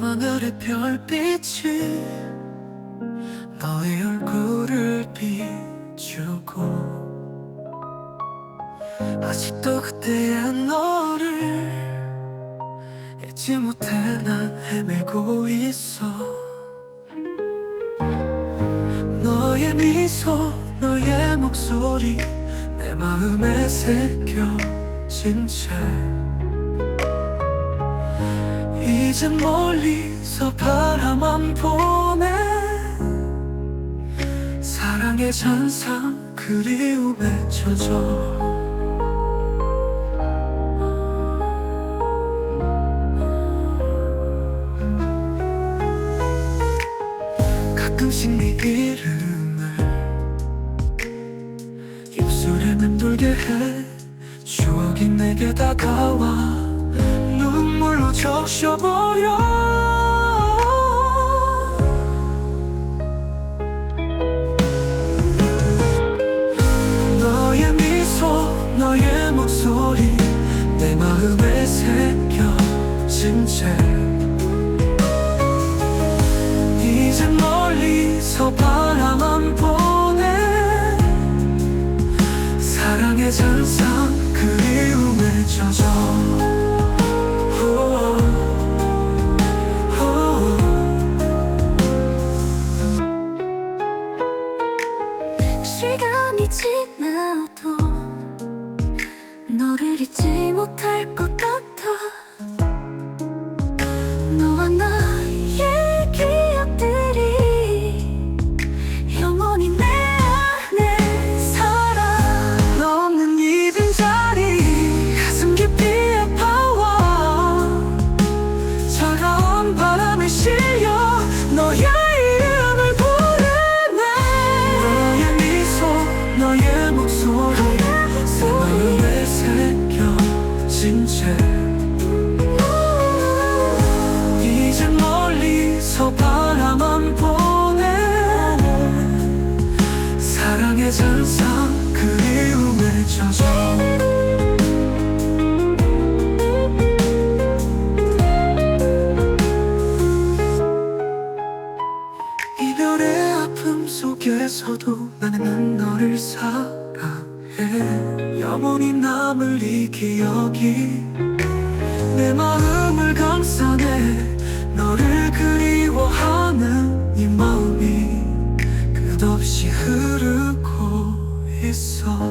밤하늘의 별빛이 너의 얼굴을 비추고 아직도 그때의 너를 잊지 못해 난 헤매고 있어. 너의 미소 너의 목소리 내 마음에 새겨진 채 이제 멀리서 바라만 보네. 사랑의 잔상 그리움에 젖어. 가끔씩 네 이름을 입술에 맴돌게 해. 추억이 내게 다가와 눈물로 적셔버려. 너의 미소 너의 목소리 내 마음에 새겨진 채. 이제 멀리서 바라만 보네. 사랑의 잔상 잊지 못할 것 이별의 아픔 속에서도 나는 난 너를 사랑해. 영원히 남을 이 기억이 내 마음을 감싸네. 너를 그리워하는 이 마음이 끝없이 흐르고 있어.